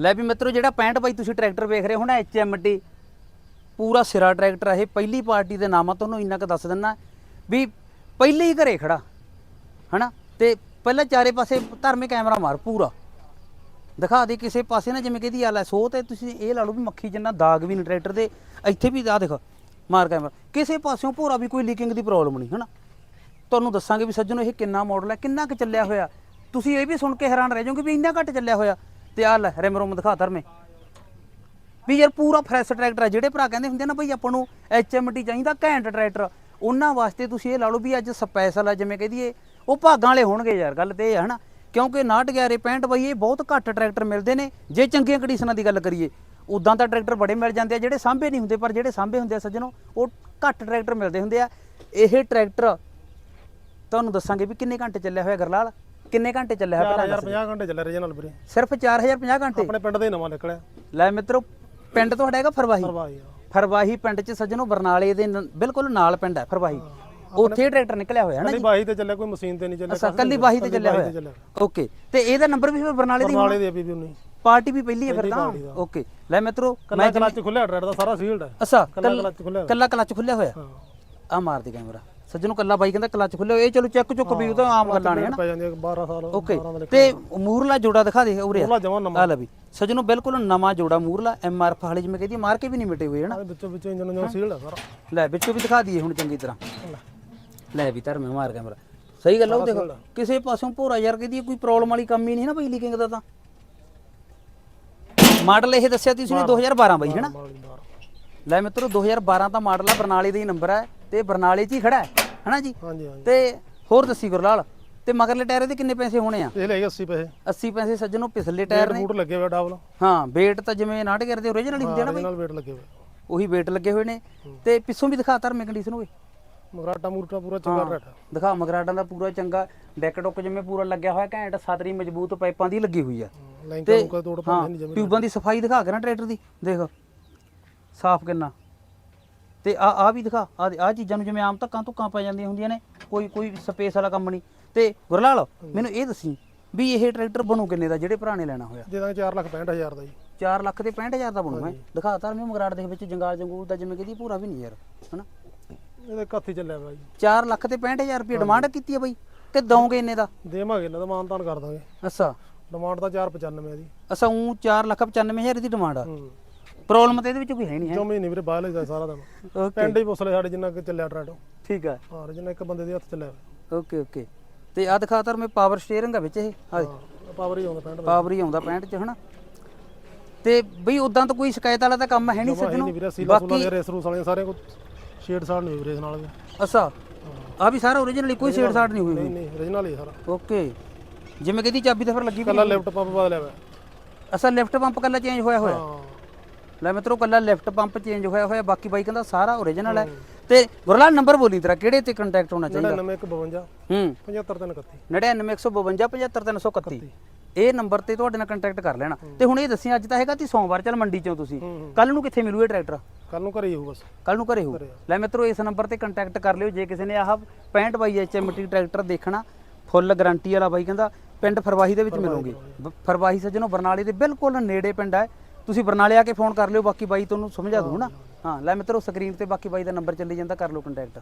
ਲੈ ਵੀ ਮਿੱਤਰੋ, ਜਿਹੜਾ 65 ਬਾਈ ਤੁਸੀਂ ਟਰੈਕਟਰ ਵੇਖ ਰਹੇ ਹੋ ਨਾ ਐਚਐਮਟੀ ਪੂਰਾ ਸਿਰਾ ਟਰੈਕਟਰ ਆ ਇਹ, ਪਹਿਲੀ ਪਾਰਟੀ ਦੇ ਨਾਮ ਆ ਤੁਹਾਨੂੰ ਇੰਨਾ ਕੁ ਦੱਸ ਦਿੰਨਾ ਵੀ ਪਹਿਲੇ ਹੀ ਘਰੇ ਖੜਾ, ਹਨਾ? ਤੇ ਪਹਿਲਾਂ ਚਾਰੇ ਪਾਸੇ ਧਰਮੇ ਕੈਮਰਾ ਮਾਰ, ਪੂਰਾ। ਦਿਖਾ ਦੇ ਕਿਸੇ ਪਾਸੇ ਨਾ, ਜਿਵੇਂ ਕਿਹਦੀ ਹਾਲ ਹੈ ਸੋ ਤੇ ਤੁਸੀਂ ਇਹ ਲਾ ਲਓ ਵੀ ਮੱਖੀ ਜਿੰਨਾ ਦਾਗ ਵੀ ਨਹੀਂ ਟਰੈਕਟਰ ਦੇ, ਇੱਥੇ ਵੀ ਆ ਦੇਖ, ਮਾਰ ਕੈਮਰਾ। ਕਿਸੇ ਪਾਸਿਓਂ ਭੋਰਾ ਵੀ ਕੋਈ ਲੀਕਿੰਗ ਦੀ ਪ੍ਰੋਬਲਮ ਨਹੀਂ, ਹਨਾ? ਤੁਹਾਨੂੰ ਦੱਸਾਂਗੇ ਵੀ ਸੱਜਣੋ, ਇਹ ਕਿੰਨਾ ਮਾਡਲ ਹੈ, ਕਿੰਨਾ ਕੁ ਚੱਲਿਆ ਹੋਇਆ। ਤੁਸੀਂ ਇਹ ਵੀ ਸੁਣ ਕੇ ਹੈਰਾਨ ਰਹਿ ਜਾਓਗੇ ਵੀ ਇੰਨਾ ਘੱਟ ਚੱਲਿਆ ਹੋਇਆ। ਤੇ ਆ ਲੈ, ਰਿਮ ਰੋਮ ਦਿਖਾ ਧਰਮੇ। ਵੀ ਯਾਰ ਪੂਰਾ ਫਰੈਸ਼ ਟਰੈਕਟਰ ਆ, ਜਿਹੜੇ ਭਰਾ ਕਹਿੰਦੇ ਹੁੰਦੇ ਨਾ ਬਈ ਆਪਾਂ ਨੂੰ ਐਚਐਮਟੀ ਚਾਹੀਦਾ, ਘੈਂਟ ਟਰੈਕਟਰ ਉਹਨਾਂ ਵਾਸਤੇ ਤੁਸੀਂ ਇਹ ਲਾ ਲਓ ਵੀ ਅੱਜ ਸਪੈਸ਼ਲ ਆ, ਜਿਵੇਂ ਕਹਦੀਏ ਉਹ ਭਾਗਾਂ ਵਾਲੇ ਹੋਣਗੇ ਯਾਰ, ਗੱਲ ਤੇ ਇਹ ਆ, ਹਨਾ? ਕਿਉਂਕਿ 69 11 65 ਬਈ, ਇਹ ਬਹੁਤ ਘੱਟ ਟਰੈਕਟਰ ਮਿਲਦੇ ਨੇ, ਜੇ ਚੰਗੀਆਂ ਕੰਡੀਸ਼ਨਾਂ ਦੀ ਗੱਲ ਕਰੀਏ। ਉਦਾਂ ਤਾਂ ਟਰੈਕਟਰ ਬੜੇ ਮਿਲ ਜਾਂਦੇ ਆ, ਜਿਹੜੇ ਸਾਂਭੇ ਨਹੀਂ ਹੁੰਦੇ, ਪਰ ਜਿਹੜੇ ਸਾਂਭੇ ਹੁੰਦੇ ਆ ਸੱਜਣੋ, ਉਹ ਘੱਟ ਟਰੈਕਟਰ ਮਿਲਦੇ ਹੁੰਦੇ ਆ। ਇਹ ਟਰੈਕਟਰ ਤੁਹਾਨੂੰ ਦੱਸਾਂਗੇ ਵੀ ਕਿੰਨੇ ਘੰਟੇ ਚੱਲਿਆ ਹੋਇਆ ਗਰਲਾਲ? ਕਿੰਨੇ ਘੰਟੇ ਚੱਲਿਆ ਦੱਸ 4050 ਘੰਟੇ ਚੱਲੇ ਰੀਜਨਲ ਵੀਰੇ। ਸਿਰਫ 4050 ਘੰਟੇ? ਆਪਣੇ ਪਿੰਡ ਦੇ ਨਵਾਂ ਨਿਕਲਿਆ। ਲੈ ਮਿੱਤਰੋ ਪਿੰਡ ਤੁਹਾਡਾ ਹੈਗਾ ਫਰਵਾਹੀ? ਪਰਵਾਹੀ ਆ ਫਰਵਾਹੀ ਪਿੰਡ ਚ ਸੱਜਣੋ ਬਰਨਾਲੇ ਦੇ ਬਿਲਕੁਲ ਨਾਲ ਪਿੰਡ ਹੈ ਫਰਵਾਹੀ। ਉੱਥੇ ਟਰੈਕਟਰ ਨਿਕਲਿਆ ਹੋਇਆ ਹੈ ਨਾ ਬਾਹੀ ਤੇ ਚੱਲਿਆ ਕੋਈ ਮਸ਼ੀਨ ਤੇ ਨਹੀਂ ਚੱਲਿਆ ਅੱਛਾ ਕੱਲੀ ਬਾਹੀ ਤੇ ਚੱਲਿਆ ਹੋਇਆ। ਓਕੇ ਤੇ ਇਹਦਾ ਨੰਬਰ ਵੀ ਫਿਰ ਬਰਨਾਲੇ ਦੀ ਨਾਲੇ ਦੇ ਵੀ ਨਹੀਂ ਪਾਰਟੀ ਵੀ ਪਹਿਲੀ ਹੈ ਫਿਰ ਤਾਂ। ਓਕੇ ਲੈ ਮਿੱਤਰੋ ਕੱਲਾ ਕਲੱਚ ਖੁੱਲਿਆ ਟਰੈਕਟਰ ਦਾ ਸਾਰਾ ਸੀਲਡ ਹੈ। ਅੱਛਾ ਕੱਲਾ ਕਲੱਚ ਖੁੱਲਿਆ। ਕੱਲਾ ਕਲੱਚ ਖੁੱਲਿਆ ਹੋਇਆ? ਹਾਂ। ਆ ਮਾਰ ਦੇ ਕੈਮਰਾ। ਸੱਜਣੋ ਕੱਲਾ ਬਾਈ ਕਹਿੰਦਾ ਕਲੱਚ ਖੁੱਲਿਆ ਇਹ ਚਲੋ ਚੈੱਕ ਚੁੱਕ ਵੀ ਉਹ ਤਾਂ ਆਮ ਗੱਲਾਂ ਨੇ ਹਨਾ। ਪੈ ਜਾਂਦੇ 12 ਸਾਲ ਓਕੇ 12 ਦਾ ਤੇ ਮੂਰਲਾ ਜੋੜਾ ਦਿਖਾ ਦੇ ਉਰੇ ਜਮਾ ਨਵਾਂ। ਆ ਲੈ ਵੀ ਸੱਜਣੋ ਬਿਲਕੁਲ ਨਵਾਂ ਜੋੜਾ ਮੂਰਲਾ ਐਮ ਆਰ ਫਾਲੇ ਜਿਵੇਂ ਕਹਿੰਦੀ ਮਾਰ ਕੇ ਵੀ ਨਹੀਂ ਮਿਟੇ ਹੋਏ ਹਨਾ। ਵਿੱਚੋਂ ਵਿੱਚੋਂ ਇੰਜਨ ਜੋ ਸੀਲਡ ਹੈ ਸਾਰਾ। ਲੈ ਵਿੱਚੋਂ ਵੀ ਦਿਖਾ ਦਈਏ ਹੁਣ ਚੰਗੀ ਤਰ੍ਹਾਂ। ਲੈ ਵੀ ਧਰਮੇ ਮਾਰ ਕੈਮਰਾ। ਸਹੀ ਗੱਲ ਆ ਉਹ ਦੇਖੋ ਕਿਸੇ ਪਾਸੋਂ ਭੋਰਾ ਯਾਰ ਕਹਦੀ ਕੋਈ ਪ੍ਰੋਬਲਮ ਵਾਲੀ ਕੰਮ ਹੀ ਨਹੀਂ ਨਾ ਬਈ ਲੀਕਿੰਗ ਦਾ ਤਾਂ। ਮਾਡਲ ਇਹ ਦੱਸਿਆ ਤੁਸੀਂ ਨੇ 2012 ਬਈ ਹੈਨਾ? ਮਾਲੀ ਬਾਰ। ਲੈ ਮਿੱਤਰੋ 2012 ਦਾ ਮਾਡਲ ਆ ਬਰਨਾਲੇ ਦਾ ਹੀ ਨੰਬਰ ਹੈ ਤੇ ਬਰਨਾਲੇ 'ਚ ਹੀ ਖੜਾ ਹੈ। ਹੈਨਾ ਜੀ? ਹਾਂਜੀ ਹਾਂਜੀ। ਤੇ ਹੋਰ ਦੱਸੀ ਗੁਰਲਾਲ ਤੇ ਮਗਰਲੇ ਟਾਇਰ ਦੇ ਕਿੰਨੇ ਪੈਸੇ ਹੋਣੇ ਆ? ਇਹ ਲੈ ਗਏ 80 ਪੈਸੇ। 80 ਪੈਸੇ ਸੱਜਣੋ ਪਿਛਲੇ ਟਾਇਰ ਨੇ। ਬੂਟ ਲੱਗੇ ਹੋਏ ਡਬਲ ਹਾਂ ਵੇਟ ਤਾਂ ਜਿਵੇਂ ਨਾਟ ਕਰਦੇ ਓਰੀਜਨਲ ਹੀ ਹੁੰਦੇ ਆ ਨਾ ਬਈ। ਨਾਲ ਵੇਟ ਲੱਗੇ ਹੋਏ ਉਹੀ ਵੇਟ ਲੱਗੇ ਹੋਏ ਨੇ। ਤੇ ਪਿੱਛੋਂ ਵੀ ਦਿਖਾ ਧਰਮੇ ਕੰਡੀਸ਼ਨ ਹੋਵੇ ਮਗਰਾਟਾ ਮੂਰਟਾ ਪੂਰਾ ਚੰਗਾ ਟਰੈਕਟਰ ਦਿਖਾ ਮਗਰਾਡਾਂ ਦਾ ਪੂਰਾ ਚੰਗਾ। ਡੈਕ ਡੁੱਕ ਜਿਵੇਂ ਪੂਰਾ ਲੱਗਿਆ ਹੋਇਆ ਘੈਂਟ ਸਤਰੀ ਮਜ਼ਬੂਤ ਪਾਈਪਾਂ ਦੀ ਲੱਗੀ ਹੋਈ ਆ। ਤੋੜ ਪਾਉਂਦੇ ਨਹੀਂ ਜਮੀ ਟਿਊਬਾਂ ਦੀ ਸਫ਼ਾਈ ਦਿਖਾ ਕੇ ਨਾ ਟਰੈਕਟਰ ਦੀ। ਦੇਖ ਸਾਫ਼ ਕਿੰਨਾ। ਤੇ ਆ ਆ ਵੀ ਦਿਖਾ ਆ ਆ ਚੀਜ਼ਾਂ ਨੂੰ ਜਿਵੇਂ ਆਮ ਧੱਕਾਂ ਧੁੱਕਾਂ ਪੈ ਜਾਂਦੀਆਂ ਹੁੰਦੀਆਂ ਨੇ ਕੋਈ ਕੋਈ ਸਪੇਸ ਵਾਲਾ ਕੰਮ ਨਹੀਂ। ਤੇ ਗੁਰਲਾਲ ਮੈਨੂੰ ਇਹ ਦੱਸੀ ਵੀ ਇਹ ਟਰੈਕਟਰ ਬਣੂ ਕਿੰਨੇ ਦਾ ਜਿਹੜੇ ਭਰਾ ਨੇ ਲੈਣਾ ਹੋਇਆ? ਜਿਹਦਾ 4 ਲੱਖ 65000 ਦਾ ਜੀ। 4 ਲੱਖ ਤੇ 65000 ਦਾ ਬਣੂ ਹੈ? ਦਿਖਾ ਤਾਂ ਮੈਂ ਮਗਰਾੜ ਦੇ ਵਿੱਚ ਜੰਗਾਲ ਜੰਗੂਲ ਦਾ ਜਿਵੇਂ ਕਿਹਦੀ ਪੂਰਾ ਵੀ ਨਹੀਂ ਯਾਰ ਹਨਾ? ਇਹਦੇ ਕੱਥੀ ਚੱਲਿਆ ਬਾਈ 4 ਲੱਖ ਤੇ 65000 ਰੁਪਏ ਡਿਮਾਂਡ ਕੀਤੀ ਹੈ ਬਈ ਕਿ ਦਵੋਗੇ ਇੰਨੇ ਦਾ? ਦੇਵਾਂਗੇ ਇਹਨਾਂ ਦਾ ਮਾਨਤਾਨ ਕਰ ਦਾਂਗੇ। ਅੱਛਾ। ਡਿਮਾਂਡ ਤਾਂ 495 ਹੈ ਦੀ ਅਸਾਂ ਉਹ 4 ਲੱਖ 95000 ਦੀ ਡਿਮਾਂਡ ਆ। ਪ੍ਰੋਬਲਮ ਤੇ ਇਹਦੇ ਵਿੱਚ ਕੋਈ ਹੈ ਨਹੀਂ ਹੈ? ਜਮੀ ਨਹੀਂ ਵੀਰੇ ਬਾਹਰ ਦਾ ਸਾਰਾ ਦਿਨ। ਓਕੇ ਪਿੰਡ ਹੀ ਪੁੱਛ ਲੈ ਸਾਡੇ ਜਿੰਨਾ ਕਿ ਚੱਲਿਆ ਟਰੈਕਟਰ। ਠੀਕ ਆ। ਹਾਂ ਜਿੰਨਾ ਇੱਕ ਬੰਦੇ ਦੇ ਹੱਥ ਚੱਲਿਆ। ਓਕੇ ਓਕੇ ਤੇ ਆ ਦਿਖਾ ਤਰ ਮੈਂ ਪਾਵਰ ਸਟੀਅਰਿੰਗ ਆ ਵਿੱਚ ਇਹ। ਹਾਂ ਪਾਵਰ ਹੀ ਆਉਂਦਾ ਪਿੰਡ ਦਾ। ਪਾਵਰ ਹੀ ਆਉਂਦਾ 65 ਚ ਹਨਾ? ਤੇ ਬਈ ਉਦਾਂ ਤਾਂ ਕੋਈ ਸ਼ਿਕਾਇਤ ਵਾਲਾ ਤਾਂ ਕੰਮ ਹੈ ਨਹੀਂ ਜਮਾ ਹੈ ਨਹੀਂ ਵੀਰੇ ਸੀਲਾ ਸੂਲਾ ਦੇ ਰੇਸ ਰੂਸ ਵਾਲੇ ਸਾਰੇ ਕੋ ਸ਼ੇਡ ਸਾਡ ਨਹੀਂ ਵੀਰੇ ਇਸ ਨਾਲ ਵੀ। ਅੱਛਾ। ਆ ਵੀ ਸਾਰਾ ਓਰੀਜਨਲੀ ਕੋਈ ਛੇੜ ਛਾੜ ਨਹੀਂ ਹੋਈ ਨਹੀਂ ਨਹੀਂ origignal ਹੀ ਸਾਰਾ। ਓਕੇ ਜਿਵੇਂ ਕਿਹਦੀ ਚਾਬੀ ਤਾਂ ਫਿਰ ਲੱਗੀ ਵੀ ਕੱਲਾ ਲੈਫਟ ਪੰਪ ਬਦਲਿਆ ਹੋਇਆ। ਅਸਾ ਲੈਫਟ ਪੰਪ ਕੱਲਾ ਚੇਂਜ ਹੋਇਆ ਹੋਇਆ। ਹਾਂ। ਲੈ ਮਿੱਤਰੋ ਕੱਲਾ ਲੈਫਟ ਪੰਪ ਚੇਂਜ ਹੋਇਆ ਹੋਇਆ ਬਾਕੀ ਬਾਈ ਕਹਿੰਦਾ ਸਾਰਾ ਓਰੀਜਨਲ ਹੈ। ਤੇ ਗੁਰਲਾਲ ਨੰਬਰ ਬੋਲੀ ਤੇਰਾ ਕਿਹੜੇ ਤੇ ਕੰਟੈਕਟ ਹੋਣਾ ਚਾਹੀਦਾ? 9152 ਹੂੰ। 7531 99152 75331 ਇਹ ਨੰਬਰ ਤੇ ਤੁਹਾਡੇ ਨਾਲ ਕੰਟੈਕਟ ਕਰ ਲੈਣਾ। ਤੇ ਹੁਣ ਇਹ ਦੱਸਿਆ ਅੱਜ ਤਾਂ ਹੈਗਾ ਤੀ ਸੋਮਵਾਰ ਚੱਲ ਮੰਡੀ ਚੋਂ ਤੁਸੀਂ। ਕੱਲ ਨੂੰ ਕਿੱਥੇ ਮਿਲੂ ਇਹ ਟਰੈਕਟਰ ਕੱਲ ਨੂੰ ਘਰੇ ਹੋਊ ਬਸ। ਕੱਲ ਨੂੰ ਘਰੇ ਹੋ ਲੈ ਮਿੱਤਰੋ ਇਸ ਨੰਬਰ ਤੇ ਕੰਟੈਕਟ ਕਰ ਲਿਓ। ਜੇ ਕਿਸੇ ਨੇ ਆਹ 65 ਬਾਈ ਐਚਐਮਟੀ ਟਰੈਕਟਰ ਦੇਖਣਾ ਫੁੱਲ ਗਾਰੰਟੀ ਵਾਲਾ ਬਾਈ ਕਹਿੰਦਾ ਪਿੰਡ ਫਰਵਾਹੀ ਦੇ ਵਿੱਚ ਮਿਲੋਗੇ। ਫਰਵਾਹੀ ਸੱਜਣੋ ਬਰਨਾਲੇ ਦੇ ਬਿਲਕੁਲ ਨੇੜੇ ਪਿੰਡ ਹੈ। ਤੁਸੀਂ ਬਰਨਾਲੇ ਆ ਕੇ ਫੋਨ ਕਰ ਲਿਓ, ਬਾਕੀ ਬਾਈ ਤੁਹਾਨੂੰ ਸਮਝਾ ਦੂ ਨਾ। ਹਾਂ, ਲੈ ਮਿੱਤਰੋ ਸਕਰੀਨ ਤੇ ਬਾਕੀ ਬਾਈ ਦਾ ਨੰਬਰ ਚੱਲੀ ਜਾਂਦਾ, ਕਰ ਲਓ ਕੰਟੈਕਟ